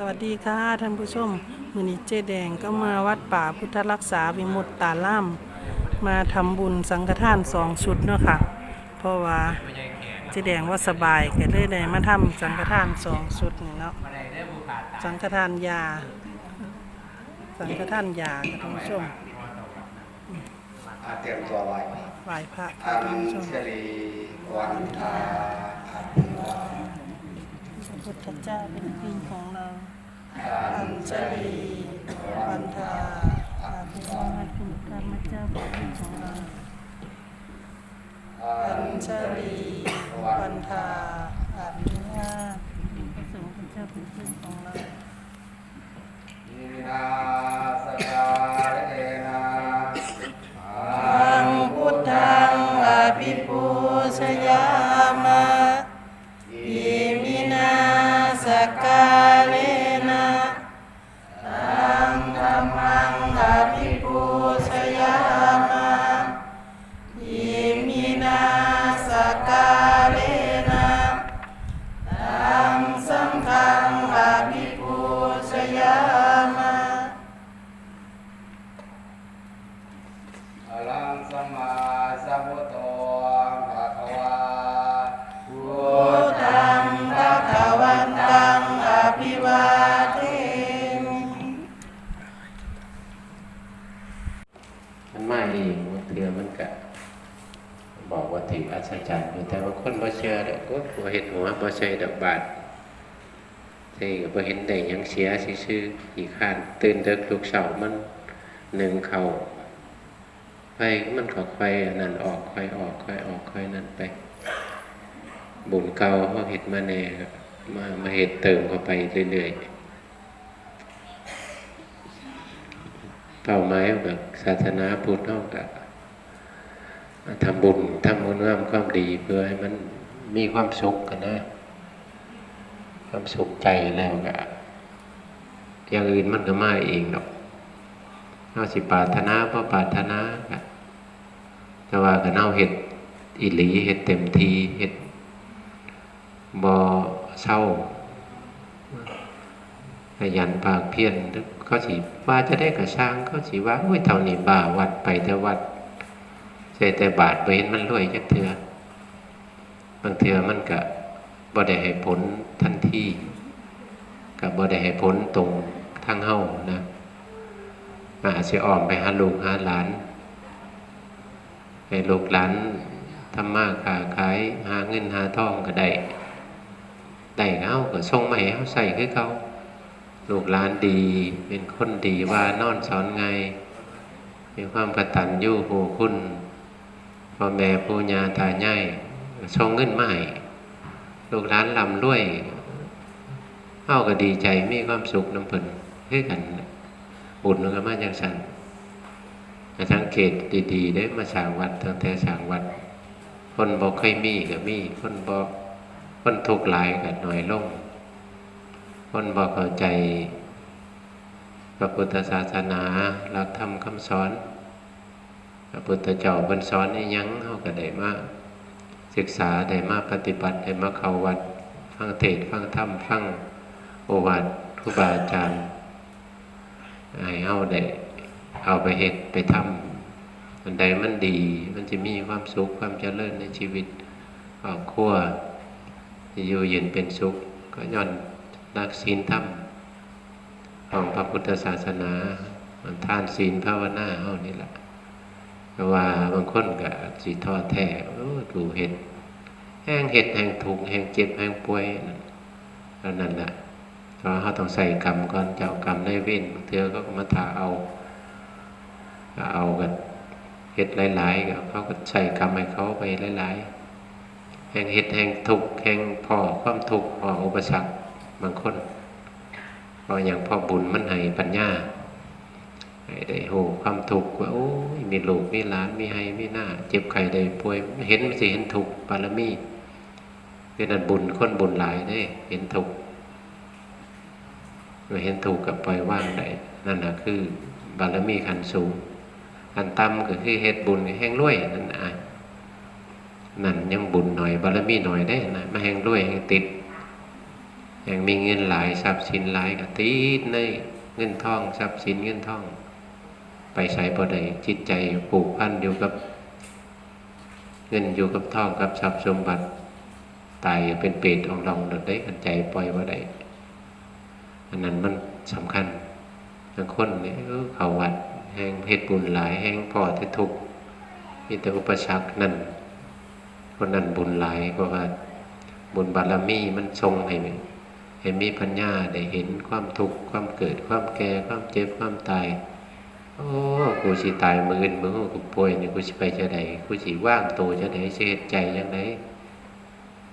สวัสดีค่ะท่านผู้ชมมือนี้เจแดงก็มาวัดป่าพุทธรักษาวิมุตตาล่ามมาทำบุญสังฆทานสองชุดเนาะค่ะ เพราะว่าเจแดงว่าสบายก็เลยได้มาทำสังฆทานสองชุดนี่เนาะสังฆทานยา สังฆทานยาค่ะท่านผู้ชมอาเตรียมตัวไว้ไหว้พระอัค่ะท่านนผู้ชมเชลีวันทาอันวา พุทธเจ้าเป็นพิงของเราอัญชลีวันทาอาภิวาทคุณธรรมเจ้าเป็นพิงของเราอัญชลีวันทาอาภิวาทคุณพระสงฆ์เป็นเจ้าเป็นพิงของเรายินาสกาเอนา บ่เห็นหัวบ่ใช่ดอกบาทใช่ก็บ่เห็นได้ยังเสียซื่อๆขี้ข้านตื่นเด็กลุกเช้ามันหนึ่งเข้าไปมันก็ค่อยอันนั้นออกค่อยออกค่อยออกค่อยนั้นไป บุญเก่าเฮาเฮ็ดมาแน่ก็มามาเฮ็ดเติมเข้าไปเรื่อยๆเป้าหมายแบบศาสนาพุทธเท่ากทำบุญทำบุญงามความดีเพื่อให้มัน มีความสุขกันนะ ความสุขใจแล้วก็อย่างอื่นมันก็มาเองหรอกเอาสิปารถนาเพราะปารถนาก็แต่ว่าก็เน่าเห็ดอิหลีเห็ดเต็มทีเห็ดบอเศร้าขยันปากเพียรเขาสิว่าจะได้กระช่างเขาสิว่าอุ้ยเท่านี้บ้าวัดไปแต่วัดใช่แต่บาทไปเห็นมันรวยจักเถื่อางเถื่อมันก็บ่ได้ให้ผลทันทีกับบ่ได้ให้ผลตรงทางเฮานะมันอาจจะอ้อมไปหาลูกหาหลานให้ลูกหลานทำมาค้าขายหาเงินหาทองก็ได้ได้เฮาก็ส่งมาให้เฮาใส่คือเขาลูกหลานดีเป็นคนดีว่านอนสอนไง มีความกตัญญูผู้คุณพ่อแม่ปู่ย่าตายา ยส่งเงินมาให้ลูกหลานลำรวยเฮาก็ดีใจมีความสุขน้ำเพิ่นคือกันบุญมันก็มาจากสันมาสังเกตดีๆได้มาสร้างวัดตั้งแต่สร้างวัด คนบอกเคยมีก็มี คนบอกคนทุกข์หลายก็น้อยลง คนบอกเข้าใจพระพุทธศาสนาหลักธรรมคำสอน พระพุทธเจ้าบนสอนให้ยังเขาก็ได้มา ศึกษาได้มาปฏิบัติได้มาเข้าวัด ฟังเทศฟังธรรมฟังโอวาทครูบาอาจารย์ให้เฮาได้เอาไปเฮ็ดไปทำอันใดมันดี มันจะมีความสุขความเจริญในชีวิตครอบครัวอยู่เย็นเป็นสุข ก็ย้อนรักศีลธรรมของพระพุทธศาสนามันทานศีลภาวนาเฮานี่แหละแต่ว่าบางคนก็สิท้อแท้ โอ้ดูเห็ดแห้งเห็ดแห้งถูกแห้งเจ็บแห้งป่วยนั่นแล้วนั่นแหละเราเขาต้องใส่กรรมก่อนเจ้ากรรมได้เว้นเทื่อก็มาถาเอาเอากันเห็ดหลายๆเขาก็ใส่กรรมให้เขาไปหลายๆแห่งเหตุแห่งทุกแห่งพอความทุกพออุปสรรคบางคนพออย่างพอบุญมันให้ปัญญา ได้โหความทุกข์ว่าโอ้ยมีลูกมีหลานมีให้มีหน้า เจ็บไข้ได้ป่วย เห็นสิเห็นทุกข์บารมีเป็นอันบุญคนบุญหลายได้เห็นทุกข์เมื่อเห็นทุกข์กับปล่อยว่างได้นั่นแหะคือบารมีขันสูงขันต่ำก็คือเหตุบุญแห่งรวยนั่นอะนั่นยังบุญหน่อยบารมีหน่อยได้นะมาแห่งด้วยแห่งติดอย่างมีเงินหลายทรัพย์สินหลายก็ติดในเงินทองทรัพย์สินเงินทอง ไปใช้บ่ได้จิตใจผูกพันอยู่กับเงินอยู่กับท่องกับทรัพย์สมบัติตายเป็นเปรตของลองโดดได้กันใจปล่อยบ่ได้อันนั้นมันสำคัญบางคนเนี่ยเขาวัดแห่งเฮ็ดบุญหลายแห่งพอที่ทุกมีแต่อุปสรรคนั่นคนนั้นบุญหลายเพราะว่าบุญบารมีมันทรงให้ให้มีปัญญาได้เห็นความทุกข์ความเกิดความแก่ความเจ็บความตาย โอ้กูสิตายมื่นมือกูป่วยนี่กูสิไปจะไดกูสิว่างตัวจะไดสิเฮ็ดใจจังได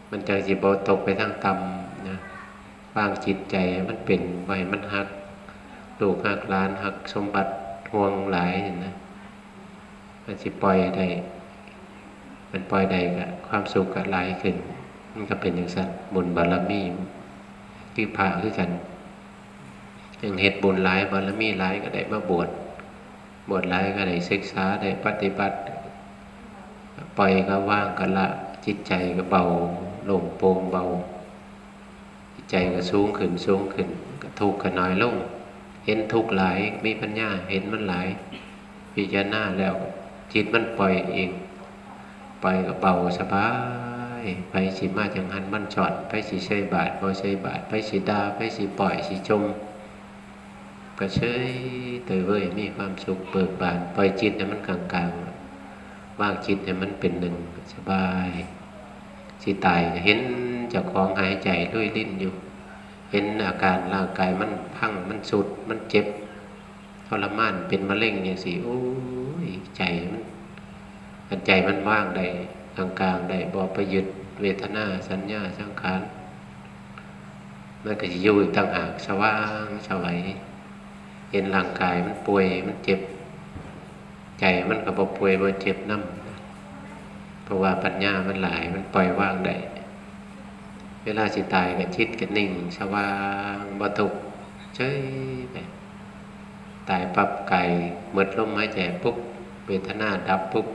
มันจังสิบตกไปทางต่ำนะว่างจิตใจมันเป็นไว้มันหักลูกหักหลานหักสมบัติห่วงหลายนี่นะมันสิปล่อยได้มันปล่อยได้ก็ความสุขก็หลายขึ้น มันก็เป็นอย่างสั้นบุญบารมีที่พระคือกันอย่างเหตุบุญหลายบารมีหลายก็ได้มาบวช บวชหลายก็ได้ศึกษาได้ปฏิบัติปล่อยก็ว่างก็ละจิตใจก็เบาโล่งโปร่งเบา จิตใจก็สูงขึ้นสูงขึ้นก็ทุกข์ก็น้อยลง เห็นทุกข์หลายมีปัญญาเห็นมันหลายพิจารณาแล้วจิตมันปล่อยเองปล่อยก็เบาสบายไปสิมาจังหันมันจอดไปสิใช้บาทพอใช้บาทไปสิดาไปสิปล่อยสิจม ก็เฉยเตยเว้ยมีความสุขเบิกบาน ปล่อยจิตให้มันกลางๆว่างจิตให้มันเป็นหนึ่งสบายสิตายเห็นจ้าของหายใจด้วยลิ้นอยู่ เห็นอาการร่างกายมันพังมันสุดมันเจ็บทรมานเป็นมะเร็งอย่างสิโอ้ยใจมันมันใจมันว่างได้กลางกลางได้บอประยุทธ์เวทนาสัญญาสังขารมันก็จะอยู่ต่างหากสว่างสวัย เห็นร่างกายมันป่วยมันเจ็บ ใจมันก็บ่ป่วยบ่เจ็บน้ำเพราะว่าปัญญามันหลายมันปล่อยว่างได้เวลาสิตายก็ชิดก็นิ่งสว่างบ่ทุกเฉยไปตายปับไก่หมดลมหายใจปุ๊บเวทนาดับปุ๊บ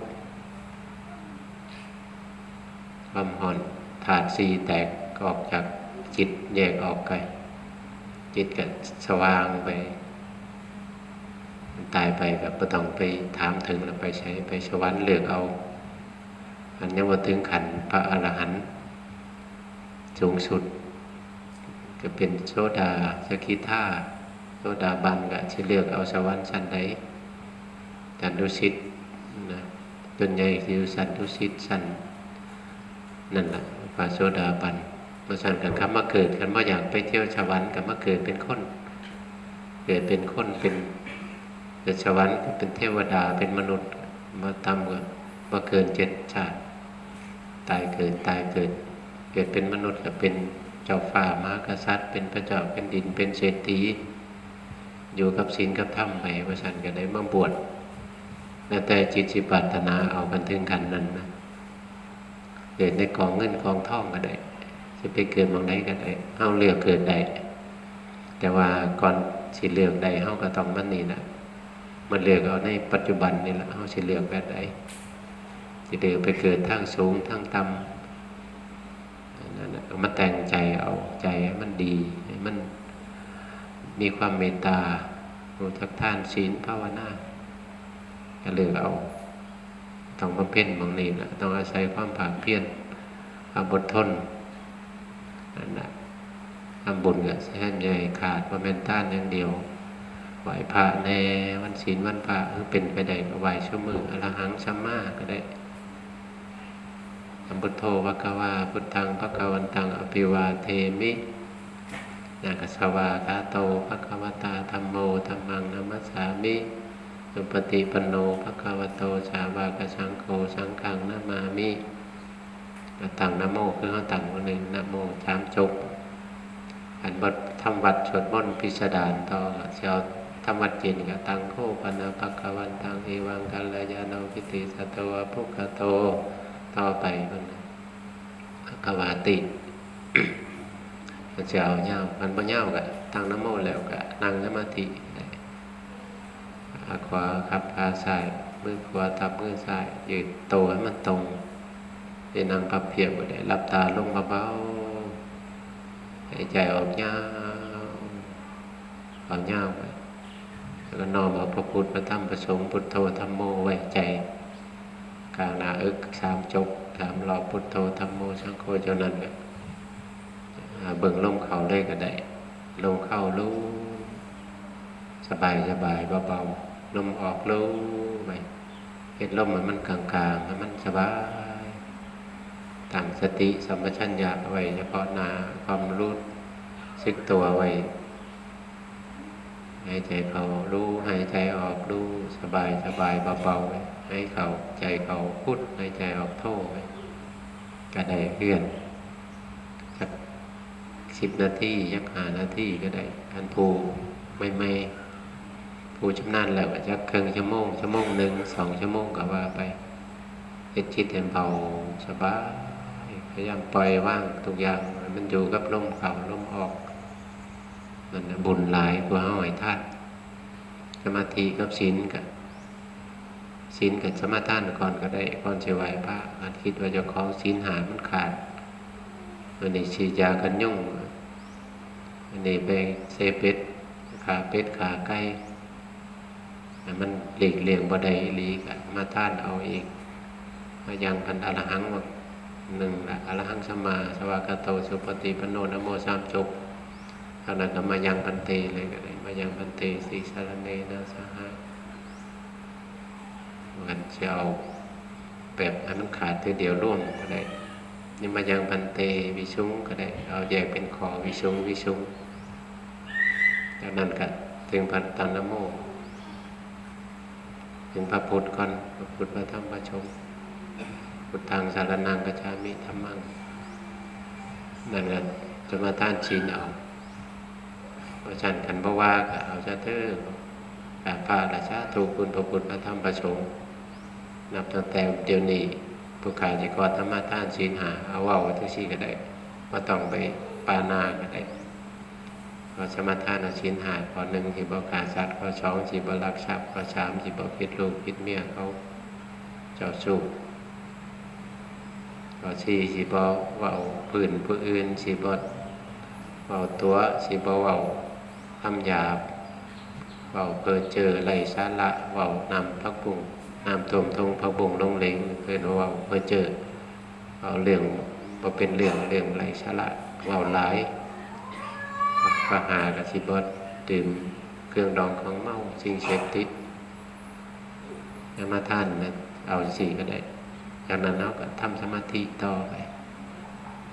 ความหอนถาดสีแตกออกจากจิตแยกออกไปจิตก็สว่างไป ตายไปแบบไม่ต้องไปถามถึงแล้วไปใช้ไปสวรรค์เลือกเอา อันยังว่าถึงขันพระอรหันต์สูงสุด ก็เป็นโซดาสกิทาโซดาบันก็จะเลือกเอาสวรรค์ชั้นใดจันดุสิตนะตัวนใหญ่คือสันดุสิตสันนั่นแหละพระโซดาบันมาสันกันคำมาเกิดกันมาอยากไปเที่ยวสวรรค์กันมาเกิดเป็นคน เกิดเป็นคนเป็น เกิดสวรรค์เป็นเทวดาเป็นมนุษย์มาทำกันมาเกินเจ็ดชาติ ตายเกิดตายเกิด เกิดเป็นมนุษย์ก็เป็นเจ้าฟ้ามหากษัตริย์ เป็นพระเจ้าเป็นดินเป็นเศรษฐีอยู่กับศีลกับธรรมไปว่าสันก็ได้มาบวชแล้วแต่จิตสิปรารถนาเอากันถึงกันนั้นนะเกิดในกองเงินกองทองก็ได้จะไปเกิดมองใดก็ได้เอาเลือกเกิดได้แต่ว่าก่อนสิเลือกใดเฮาก็ต้องมันนี่นะ มันเลือกเอาในปัจจุบันนี่แหละเฮาสิเลือกแบบใดสิเลือกไปเกิดทางสูงทางต่ำนั่นน่ะมาแต่งใจเอาใจมันดีมันมีความเมตตารู้จักทานศีลภาวนาก็เลือกเอาต้องมาเพ่นบางนี้แหละต้องอาศัยความผาเพียรความอดทนนั่นแหละทำบุญกับแท่นใหญ่ขาดว่าเป็นต้านอย่างเดียว ไหวพระแน่วันศีลวันพระคือเป็นไปได้ไหวชั่วมืออรหังสัมมาก็ได้สัมพุทโธภควาพุทธังภควันตังอภิวาเทมินาคสวากาโตภควตาธรรมโมธรรมังนัมสสามิสุปฏิปันโนภควโตสาวากสังโฆสังฆังนามามิตั้งนะโมคือเขาตั้งวันหนึ่งนะโมสามจบอันบัดทำวัดสวดมนต์พิสดารต่อเช้าำวัดเย็นกับตังโคปนาภควันตังเอวังกัลยาณาพิติสัตวะพุกโตต่อไปมันภควาติเจ้าเงามันบ่เงากะตั้งนะโมแล้วกะนั่งสมาธิได้ขาขวาขับขาซ้ายมือขวาทับมือซ้ายยืดโตให้มันตรงจะนั่งพับเพียบก็ได้รับตาลงเบาๆหายใจออกยาวเอายาไป แล้วก็น้อมเอาพระพุทธพระธรรมพระสงฆ์พุทโธธรรมโมไว้ใจกลางนาอึกสามจบสามรอบพุทโธธรรมโมสังโฆเจ้านั้นก็อ่าเบิ่งลมเขาได้ก็ได้ลมเข้ารู้สบายสบายเบาๆลมออกรู้ไปเห็นลมให้มันกลางๆให้มันสบายตั้งสติสัมปชัญญะไว้เฉพาะหนาความรู้สึกตัวไว้ หายใจเขารู้หายใจออกรู้สบายสบายเบาๆไว้ให้เขาใจเขาพุทหายใจออกโทไว้ก็ได้เพื่อนสักสิบนาทียักหานาทีก็ได้อันภูไม่ไม่ภูชำนาญแล้วก็จะครึ่งชั่วโมงชั่วโมงหนึ่งสองชั่วโมงก็ว่าไปเฮ็ดจิตเห็นเบาสบายพยายามปล่อยว่างทุกอย่างมันอยู่กับลมเข้าลมออก มันบุญหลายกว่าห้อยท่านสมาธิกับศีลกับศีลกับสมาทานก่อนก็ได้ก่อนเชไหวพระอาจคิดว่าจะของศีลหามันขาดมันนี่ฉียากันยุ่งอันนี้ไปเซเป็ดขาเป็ดขาไก่แต่มันหลีกเลี่ยงบ่ได้หลีกมาท่านเอาเอีกมายังพันอรหังมาหนึ่งละอรหังสมาสวากาโตสุปฏิปโนนะโมสามจบ เท่านั้นมายังพันเตเลยก็ได้มายังพันเตสีสารเนนะสหะมันจะเอาแบบให้มันขาดทีเดียวร่วมก็ได้นี่มายังพันเตวิชุงก็ได้เอาแยกเป็นขอวิชุงวิชุงจากนั้นก็ถึงพันตันนโมถึงพระพุทธก่อนพระพุทธพระธรรมพระชงฆ์พุทธังสารนังกัจฉามิธรรมังนั่นก็จะมาต้านชีนเอา เพราะฉันกันบ่ว่าก็เอาซะเถอะกราบพระราชาถูกคุณพระพุทธพระธรรมพระสงฆ์นับตั้งแต่เดี๋ยวนี้ผู้ขายจะกอธรรมทานศีลหาเอาเว่าทุกชีก็ได้ว่าต้องไปปานาก็ได้ขอสมทานเอาศีลหาขอหนึ่งที่บ่ขาสัตว์ขอสองที่บ่รักทรัพย์ขอสามที่บ่ผิดลูกผิดเมียเขาเจ้าสู้ขอสี่ที่บ่เว้าพื้นผู้อื่นที่บ่เบาตัวสิบเบา ทำหยาบเบาเพอเจอไหลสาระเบานำพักบุงนำทมทงพักบุงลงเลงเพื่อนเบาเพอเจอเอาเรื่องพอเป็นเรื่องเรื่องไหลสาระเบาหลายปหากับสิบดดื่มเครื่องดองของเมาสิ่งเสพติดแล้มาท่านนะเอาสี่ก็ได้จากนั้นเราก็ทำสมาธิต่อไป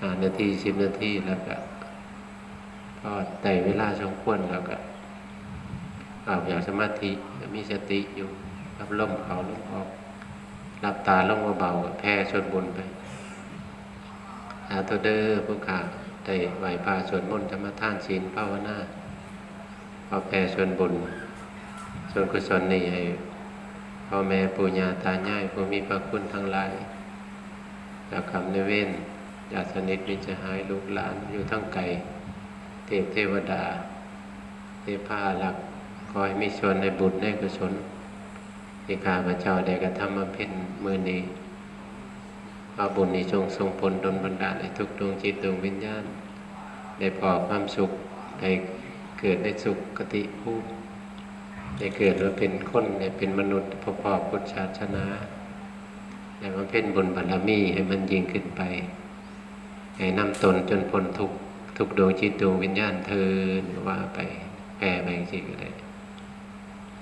ห้านาทีสิบนาทีแล้วก็ ก็แต่เวลาสมควรแล้วก็เอาอย่างสมาธิมีสติอยู่รับลมเขาลมออกรับตาลงเบาๆแพ้ชนบนไปหาตัวเด้อผู้ขาได้ไหวพาสวดมนต์ธรรมทานศีลภาวนาพอแพ้ชวนบุญส่วนกุศลนี่ให้พ่อแม่ปู่ย่าตายายผู้มีพระคุณทั้งหลายจากคำในเว้นญาติสนิทมิตรสหายลูกหลานอยู่ทั้งไกล เทพเทวดา เทพาลักษ์ขอให้มีส่วนในบุญในกุศลที่ข้าพเจ้าได้กระทำมาเพ็นมือนี้เอาบุญนี้จงทรงผลดลบันดาลให้ทุกดวงจิตดวงวิญญาณ ได้พอความสุขได้เกิดได้สุขกติภูมิได้เกิดมาเป็นคนได้เป็นมนุษย์พอพอพุทธศาสนาได้มาเพ็นบุญบารมีให้มันยิ่งขึ้นไป ให้นำตนจนพ้นทุกข์ ทุกดวงจิตดวงวิญญาณเธอว่าไปแผ่ไปสิก็ได้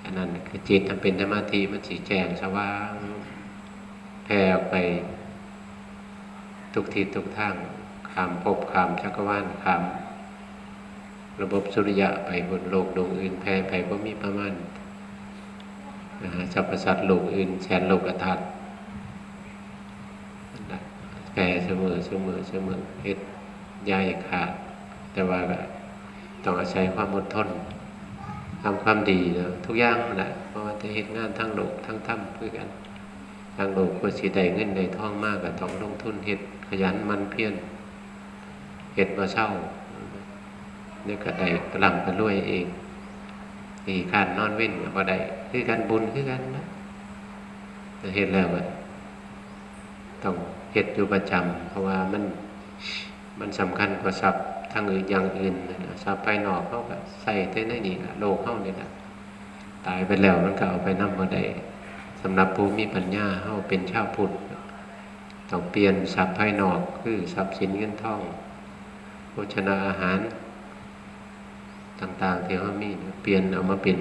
อันนั้นคือจิตมันเป็นสมาธิมันสีแจ่มสว่างแผ่ไปทุกทิศทุกทางขามภพขามจักรวาลขามระบบสุริยะไปบนโลกดวงอื่นแผ่ไปก็มีประมาณนะฮะสรรพสัตว์โลกอื่นแสนโลกทัศน์แผ่เสมอเสมอเสมอเฮ็ดยายขาด แต่ว่าต้องอาศัยความอดทนทำความดีนะทุกอย่างนะเพราะว่าจะเฮ็ดงานทั้งโลกทั้งถ้ำคือกันทางโลกก็สิได้เงินได้ทองมากก็ต้องลงทุนเฮ็ดขยันมันเพียรเฮ็ดมาเช่าเนี่ยก็ได้กระลำกระรวยเองมีคานนอนเว้นก็บ่ได้คือกันบุญคือกันนะแต่เฮ็ดแล้วก็ต้องเฮ็ดอยู่ประจำเพราะว่ามันมันสำคัญกว่าทรัพย์ ทางอื่นอย่างอื่นนะทรัพย์ภายนอกเขาก็ใส่ได้ในนี่ละโลกเข้านี่ละตายไปแล้วมันก็เอาไปนำมาได้สำหรับผู้มีปัญญาเข้าเป็นชาวพุทธต้องเปลี่ยนทรัพย์ภายนอกคือทรัพย์สินเงินทองโภชนาอาหารต่างๆที่เขามีเนี่ยเปลี่ยนเอามาเป็น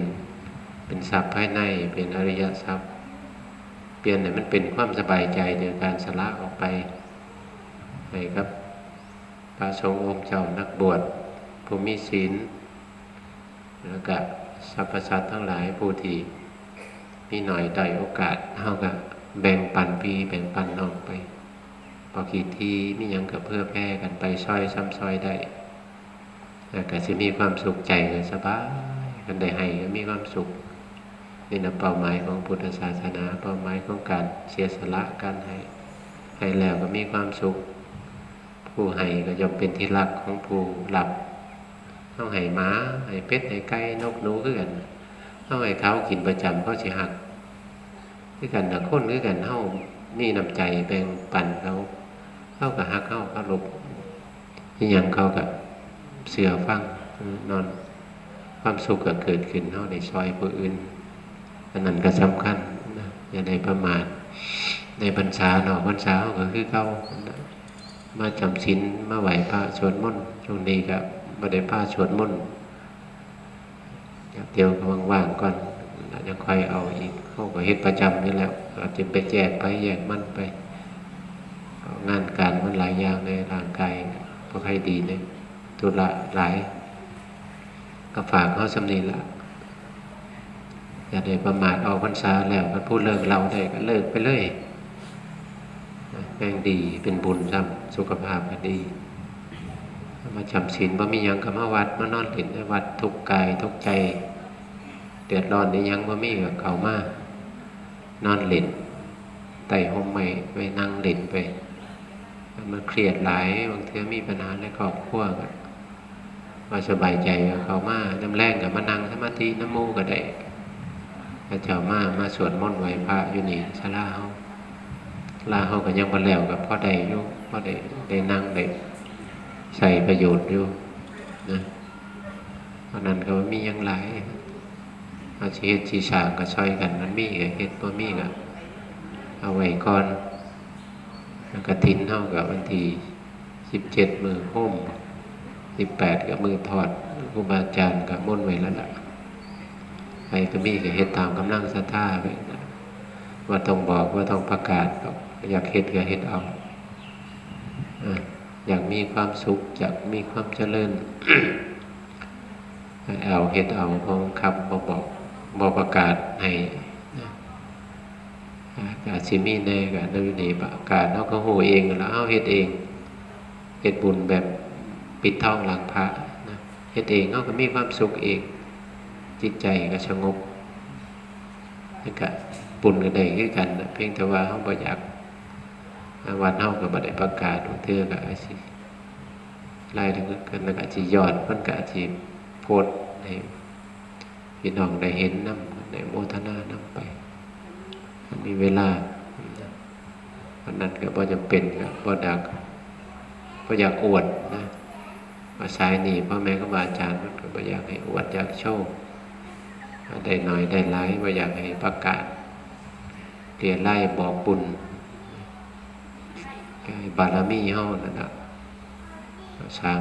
เป็นทรัพย์ภายในเป็นอริยทรัพย์ เปลี่ยนเนี่ยมันเป็นความสบายใจโดยการสละออกไปให้ครับ ระสงฆ์องค์เจ้านักบวชผู้มีศีลแล้วก็สรรพสัตว์ทั้งหลายผู้ที่มีหน่อยได้โอกาสเท่ากับแบ่งปันพี่แบ่งปันน้องไปพอขีดที่มียังกับเพื่อแพร่กันไปซอยซ้ำซอยได้แล้วก็จะมีความสุขใจกันสบายกันได้ให้ก็มีความสุขนี่นะเป้าหมายของพุทธศาสนาเป้าหมายของการเสียสละการให้ให้แล้วก็มีความสุข ผู้ให้ก็ย่อมเป็นที่รักของผู้หลับต้องให้หม้าให้เป็ดให้ไก่นกหนูคือกันต้องให้เขากินประจำเขาสิหักคือกันนะคนคือกันเฮามีน้ำใจแบ่งปันเขาเข้ากับหักเข้าเขาหลบที่ยังเข้ากับเสือฟังนอนความสุขก็เกิดขึ้นเฮาในซอยผู้อื่นอันนั้นก็สำคัญนะอย่าได้ประมาทในพรรษาเนาะพรรษาเขาก็คือเขา มาจำศีลมาไหวพระสวดมนต์ช่วงนี้ก็มาได้พระสวดมนต์เดี๋ยวว่างๆก่อนจะค่อยเอาอีกเขาก็เฮ็ดประจำนี่แหล้วอาจจะไปแจกไปแยกมั่นไป งานการมันหลายอย่างในร่างกายพอใครดีเนี่ยตุละหลาย ก็ฝากเขาสำนีละอย่าได้ประมาทเอาพรรษาแล้วมันพูดเลิกเราได้ก็เลิกไปเลย แม่งดีเป็นบุญซ้ำสุขภาพก็ดี มาจำศีลบ่มียังก็มาวัดมานอนเล่นในวัดทุกกายทุกใจ เดือดร้อนในยังบ่มีก็เขามานอนเล่นไต่ห้องใหม่ไปนั่งเล่นไป มันเครียดหลายบางทีมีปัญหาในครอบครัวก็มาสบายใจก็เขามาน้ำแรงก็มานั่งสมาธิน้ำมูก็ได้พระเจ้ามามาสวดมนต์ไหวพระอยู่นี่ศาลาเฮา ลาเขาก็ยังบ่แล้วกับพ่อได้อยู่พ่อได้ได้นั่งได้ใส่ประโยชน์อยู่นะเพราะนั้นก็มีอยังหลายอาชีพชีสางก็ช่วยกันมันมีก็เฮ็ดบ่มีก็เอาไว้ก่อนแล้วก็ทิ้นเท่ากับวันที่สิบเจ็ดมือห่มสิบแปดกับมือถอดครูบาอาจารย์กับม่นไว้แล้วล่ะใครก็มีก็เฮ็ดตามกำลังศรัทธาไปว่าต้องบอกว่าต้องประกาศหร อยากเฮ็ดก็เฮ็ดเอาอะอยากมีความสุข อยากมีความเจริญเอาเฮ็ดเอาเพราะคำบอบอกบอประกาศให้นอาชิมีแน่กับนวินีประกาศเขาก็โหเองแล้วเอาเฮ็ดเองเฮ็ดบุญแบบปิดทองหลังพระนะเฮ็ดเองเขาก็มีความสุขเอง จิตใจก็สงบแล้วก็ปุ่นกันได้คือกัน เพียงแต่ว่าเขาบ่อยาก วันเขาก็บ่ได้ประกาศว่าเธอก็อาจสิไล่ถึงกันแล้วก็อาจสิยอดมันก็อาจสิโพสต์ให้พี่น้องได้เห็นน้ำได้โมทนาน้ำไปมันมีเวลาวันนั้นก็บ่จำเป็นก็บ่ดักบ่อยากอวดนะมาสายนี่พ่อแม่ก็บาอาจารย์มันก็บ่อยากให้อวดอยากโชว์ได้น้อยได้หลายบ่อยากให้ประกาศเรียนไล่บอกบุญ บารมีเฮานั่นนะสร้าง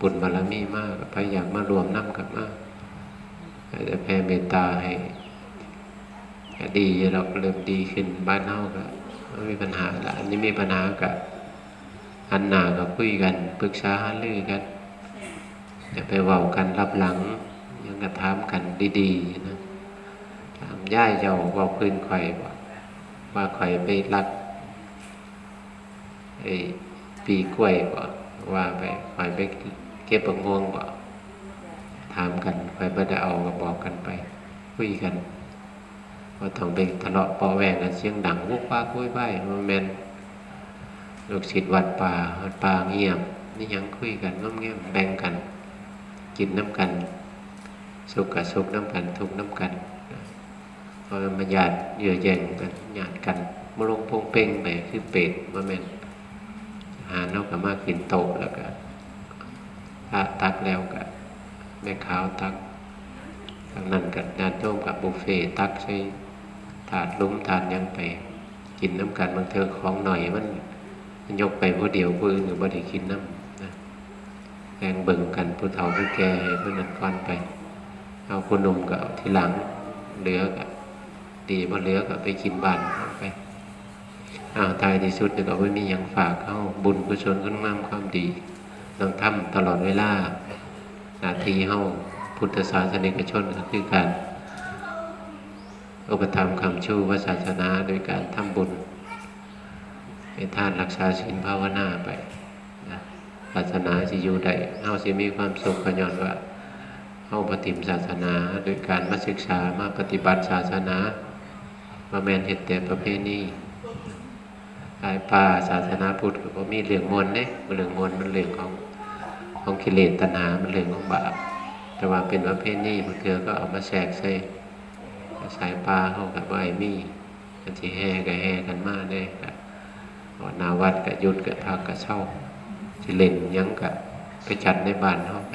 บุญบารมีมากพยายามมารวมน้ำกันมากจะแผ่เมตตาให้ดีเราเริ่มดีขึ้นบ้านเฮาก็ไม่มีปัญหาละอันนี้มีปัญหากับอันหนาก็คุยกันปรึกษาหารือกันอย่าไปเว้ากันรับหลัง ยังกระทำกันดีๆนะถามย่ายเจ้าว่าพื้นข่อยว่าว่าข่อยไปรัก ไอ้ปีกล้วยบ่ว่าไปข่อยไปเก็บบักม่วงบ่ถามกันข่อยบ่ได้เอาก็บอกกันไปคุยกันว่าต้องไปทะเลาะปาะแวงกันเสียงดังวุกว้าคุยไปมันแมนลูกศิษย์วัดป่าวัดป่าเงียบนี่ยังคุยกันง้มเงียแบ่งกัน กินน้ำกันสุขกับสุขน้ำกันทุกน้ำกันพอมาหยาดเยื่อแย่งกันหยาดกันมาลงพงเป่งไปคือเป็ดมาแม่น หาเนอกกับมาขึ้นโตะแล้วก็พระตักแล้วก็แม่ขาวตักทางนั้นกับญาติโยมกับบุฟเฟ่ตักใช้ถาดลุ้มถาดยังไปกินน้ำกันบางเธอของหน่อยมันมันยกไปผู้เดียวผู้อื่นก็บ่ได้กินน้ำนะแบ่งเบิ่งกันผู้เฒ่าผู้แก่ให้เพื่อนนั้นก่อนไป เอาคนหนุ่มก็เอาที่หลังเหลือก็ดีบ่เหลือก็ไปกินบ้าน อาไปอ้าวตายที่สุดก็ไม่มียังฝากเข้าบุญกุศลคุณงามความดีต้องทำตลอดเวลาหนาทีเฮาพุทธศาสนิกชนก็คือการอุปถัมภ์คำชูวาศาสนาโดยการทำบุญให้ทานรักษาศีลภาวนาไปนะศาสนาสิอยู่ได้เฮาสิมีความสุขก็ย้อนว่าเฮาปฏิบัติศาสนาโดยการมาศึกษามาปฏิบัติศาสนามาแมนเฮ็ดแต่ประเพณี กายป่าศาสนาพุทธก็บ่มีเรื่องมนต์เด้บ่เรื่องมนมันเรื่องของของกิเลสตัณหามันเรื่องของบาปแต่ว่าเป็นประเพณีบางเทื่อก็เอามาแทรกใส่สายปลาเข้ากับใบมีกันที่แห่กับแห่กันมาได้กับนาวัดกับยุดกับพากับเช่าสิเล่นยังกับไปจัดในบ้านเขาไป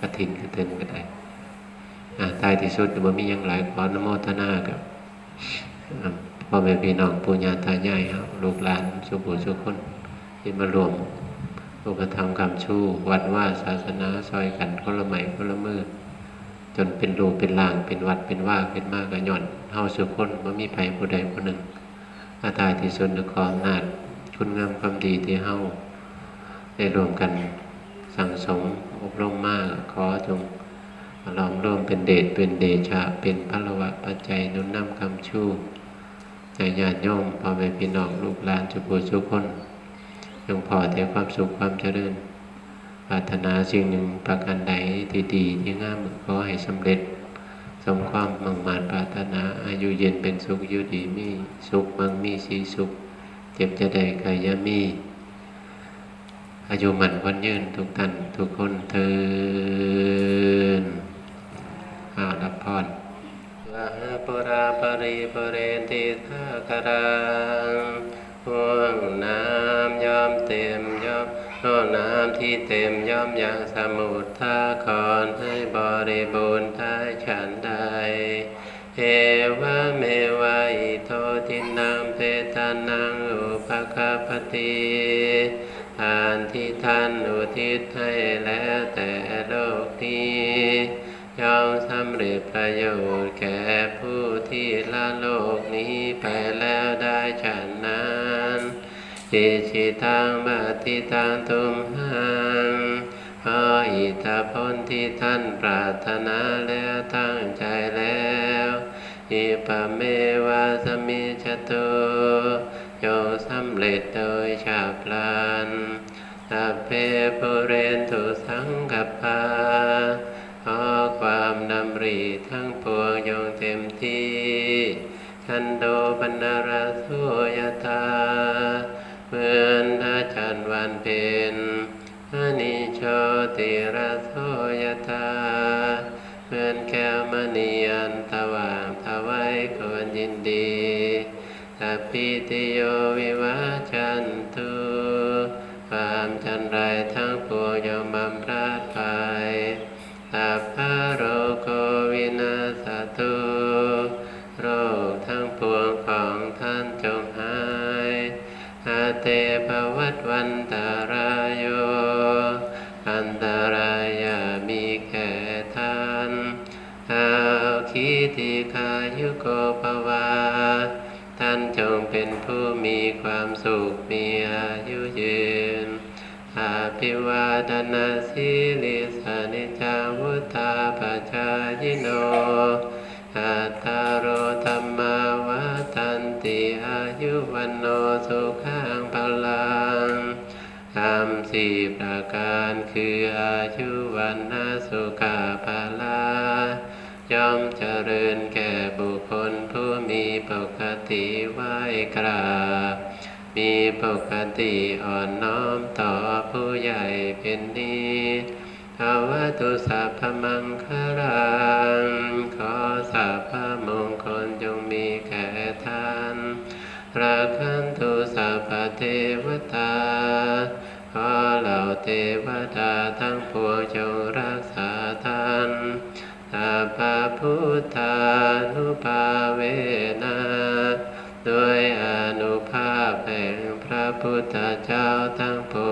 กระถินกระเทินก็ได้อ่าท้ายที่สุดมันมียังหลายขอนโมทนากับอ พ่อแม่พี่น้องปู่ย่าตายายครับลูกหลานสุขุสุขคนที่มารวมอุปธรรมคำชูวัดว่าศาสนาซอยกันคนละไม้คนละมือจนเป็นรูเป็นร่างเป็นวัดเป็นว่าเป็นมากกระย่อนเฮาสุขคนว่ามีไผผู้ใดผู้หนึ่งอาตายที่สุดในความอำนาจคุณงามความดีที่เฮาได้รวมกันสั่งสมอบรมมากขอจงลอมร่วมเป็นเดชเป็นเดชะเป็นพระวะปัจจัยนุนนำคำชูใจ ญาติโยมพ่อแม่พี่น้องลูกหลานจุบูทุกคนจงพอแต่ความสุขความเจริญปรารถนาสิ่งหนึ่งประการใดที่ดีที่งามขอให้สำเร็จ สมความมั่งมานปรารถนาอายุเย็นเป็นสุขอยู่ดีมีสุขมั่งมีสีสุข เจ็บจะได้กายามีอายุมันวันยืนทุกท่านทุกคนเทินอ้าวรับพรวะปุ ราปริปุเรนติสาคารังห่วงน้ำยอมเต็มยอมห่วงน้ำที่เต็มย่อมยังสมุทรทาคอนให้บริบูรณ์ได้ฉันใดเอวะเมวะอิโททินังเพตานังอุปคาปติทานที่ท่านอุทิศให้แล้วแต่ำเร็จประโยชน์แก่ผู้ที่ละโลกนี้ไปแล้วได้ฉันนั้นอิชิตังบัติตังทุมหังขออิทธผลที่ท่านปรารถนาแล้วตั้งใจแล้วอิปเมวาสมิจตุโยสำเร็จโดยชาพลันสัพเพปุเรนตุสังกปาขอ ริทั้งปวงยงเต็มที่ชันโดบรรณราโสยตาเหมือนอาจารย์วันเพ็ญอานิโชติระโสยตาเหมือนแก้วมณีอันตว่างทวายควรยินดีสัพพิติโยวิวาจัน วันตารายโย อันตรายามีแก่ท่านอาคิติคายุโกภวา ท่านจงเป็นผู้มีความสุขมีอายุยืนอาภิวาดนาสิลิสานิจาวุธาปจายโนอัตตารโอธรรมาวัตันติอายุวันโนสุขังพลัง คำสี่ประการคืออายุวันนาสุขาภาลาย่อมเจริญแก่บุคคลผู้มีปกติไหวกราบมีปกติอ่อนน้อมต่อผู้ใหญ่เป็นดีภาวะตุสัพพมังคา นุภาเวนะด้วยอนุภาพแห่งพระพุทธเจ้าทั้งปวง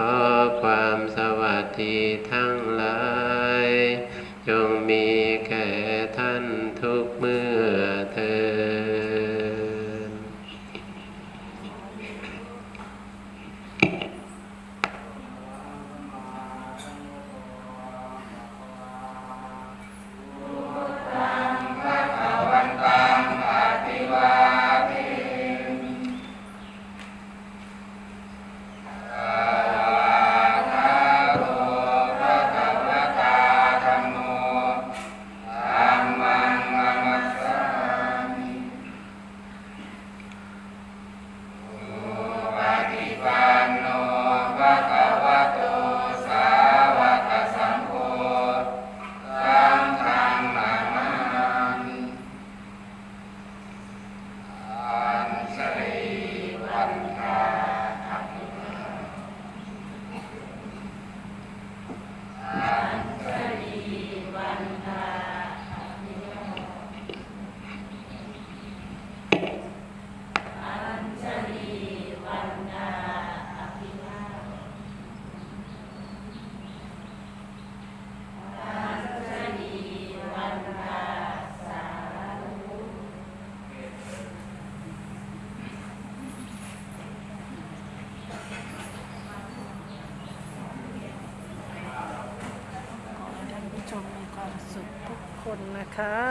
ขอความสวัสดีทั้งหลาย cá.